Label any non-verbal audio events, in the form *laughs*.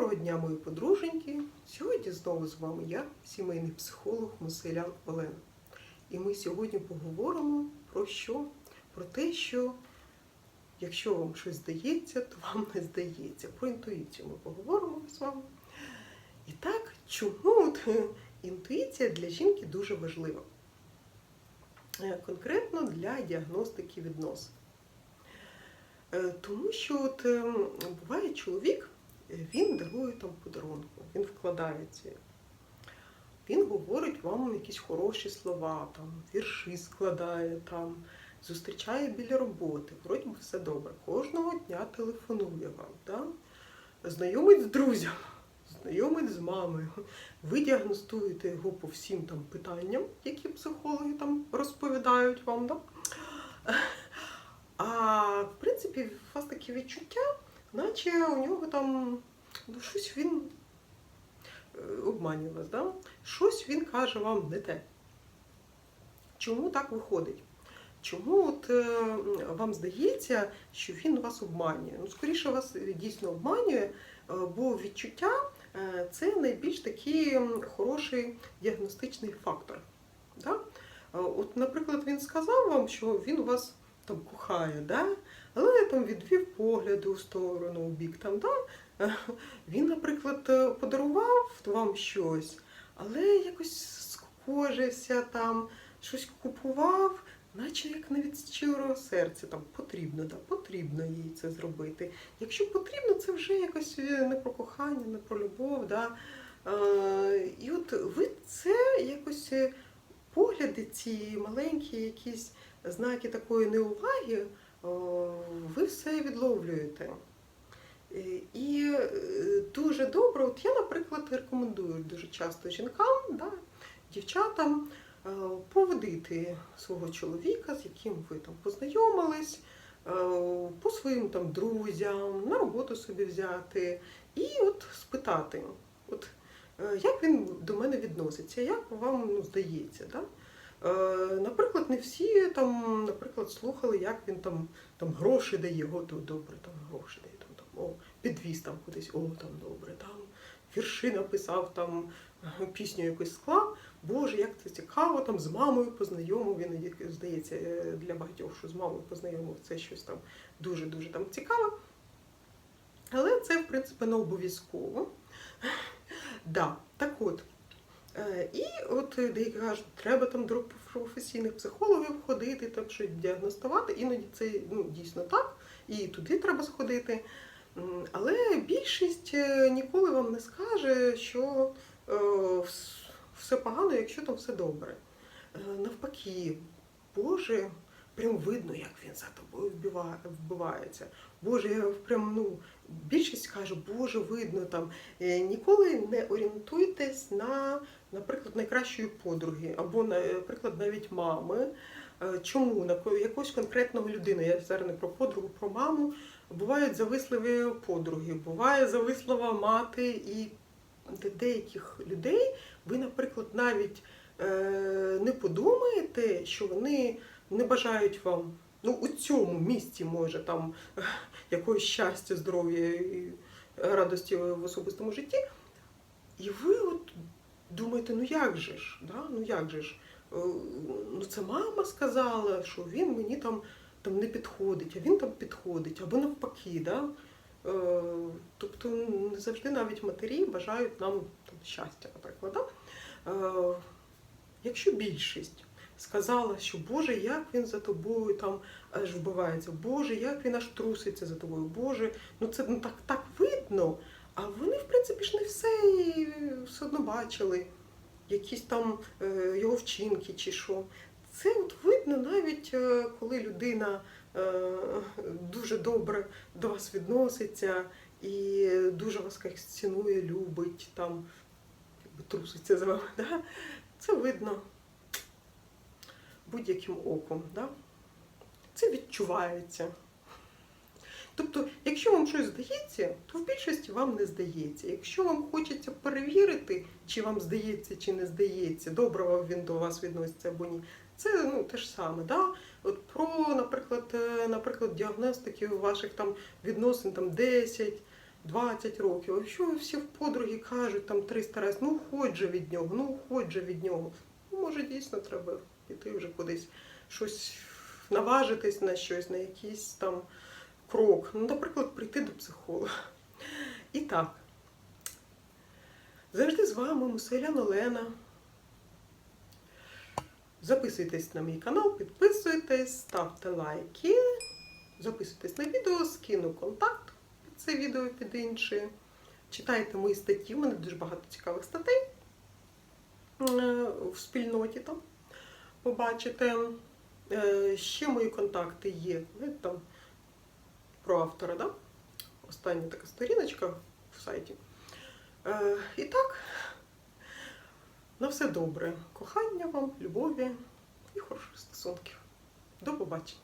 Доброго дня, мої подруженьки! Сьогодні знову з вами я, сімейний психолог Муселян Олена. І ми сьогодні поговоримо про що? Про те, що якщо вам щось здається, то вам не здається. Про інтуїцію ми поговоримо з вами. І так, чому інтуїція для жінки дуже важлива? Е, Конкретно для діагностики відносин. Е, Тому що от, ем, буває чоловік, він дарує там подарунку, він вкладається. Він говорить вам якісь хороші слова, там, вірші складає, там, зустрічає біля роботи, вроді би все добре. Кожного дня телефонує вам, да? знайомить з друзями, знайомить з мамою. Ви діагностуєте його по всім там питанням, які психологи там розповідають вам. Да? А в принципі, у вас таке відчуття, наче у нього там ну, щось він е, обманює вас, да? щось він каже вам не те. Чому так виходить? Чому от, е, вам здається, що він вас обманює? Ну, скоріше вас дійсно обманює, е, бо відчуття е, це найбільш такий хороший діагностичний фактор. Да? От, наприклад, він сказав вам, що він вас там кохає, да? але там відвів погляди у сторону, у бік там, да? *laughs* Він, наприклад, подарував вам щось, але якось скукожився там, щось купував, наче як не від щирого серця. Там потрібно, да, потрібно їй це зробити. Якщо потрібно, це вже якось е, не про кохання, не про любов. Да? Е, і от ви це якось е, погляди ці маленькі, якісь знаки такої неуваги, ви все відловлюєте. Е, І е, дуже добре, от я, наприклад, рекомендую дуже часто жінкам, да, дівчатам е, поводити свого чоловіка, з яким ви там познайомились, по своїм там друзям, на роботу собі взяти, і от спитати, от, як він до мене відноситься, як вам ну, здається. Да? Е, Наприклад, не всі там, наприклад, слухали, як він там, там гроші дає, о, то добре, там гроші дає, там, там, о, підвіз там кудись, о, там добре, там вірші написав, там е, пісню якусь склав. Боже, як це цікаво, там з мамою познайомив. Він здається е, для багатьох, що з мамою познайомив, це щось там дуже-дуже там цікаве. Але це, в принципі, не обов'язково. Да, так от. Е, І от е, деякі кажуть, треба там до професійних психологів ходити, там щось діагностувати. Іноді це ну, дійсно так, і туди треба сходити. Але більшість е, ніколи вам не скаже, що все погано, якщо там все добре. Навпаки, Боже, прям видно, як він за тобою вбивається. Боже, я прям ну більшість каже, Боже, видно там. Е, Ніколи не орієнтуйтесь на, наприклад, найкращої подруги, або, наприклад, навіть мами. Е, Чому? На якогось конкретного людини. Я зараз не про подругу, про маму. Бувають зависливі подруги, буває завислива мати, і де- деяких людей ви, наприклад, навіть е, не подумаєте, що вони не бажають вам ну, у цьому місці, може, там якогось щастя, здоров'я і радості в особистому житті. І ви от думаєте, ну як же ж? Да? Ну як же ж? Е, Ну це мама сказала, що він мені там, там не підходить, а він там підходить, або навпаки. Да? Е, Тобто не завжди навіть матері бажають нам там, щастя, наприклад. Да? Е, Якщо більшість сказала, що Боже, як він за тобою там аж вбивається, Боже, як він аж труситься за тобою, Боже, ну це ну, так, так видно. А вони, в принципі, ж не все і все одно бачили, якісь там е, його вчинки чи що. Це от видно навіть е, коли людина е, дуже добре до вас відноситься і дуже вас якось цінує, любить, там труситься за вами. *laughs* Да? Це видно будь-яким оком. Да? Це відчувається. Тобто, якщо вам щось здається, то в більшості вам не здається. Якщо вам хочеться перевірити, чи вам здається, чи не здається, добре він до вас відноситься або ні, це ну, те ж саме. Да? От про, наприклад, е, наприклад, діагностики ваших там відносин там 10, 20 років. А що всі в подруги кажуть там 300 разів, ну уходь же від нього, ну уходь же від нього. Ну, може, дійсно треба піти вже кудись щось наважитись на щось, на якийсь там крок. Ну, наприклад, прийти до психолога. І так. Завжди з вами Муселян Олена. Записуйтесь на мій канал, підписуйтесь, ставте лайки, записуйтесь на відео, скину контакт під це відео під інші. Читайте мої статті, у мене дуже багато цікавих статей е, в спільноті там. Побачите. Е, Ще мої контакти є. Там про автора, да? Остання така сторіночка в сайті. Е, І так, на все добре. Кохання вам, любові і хороших стосунків. До побачення.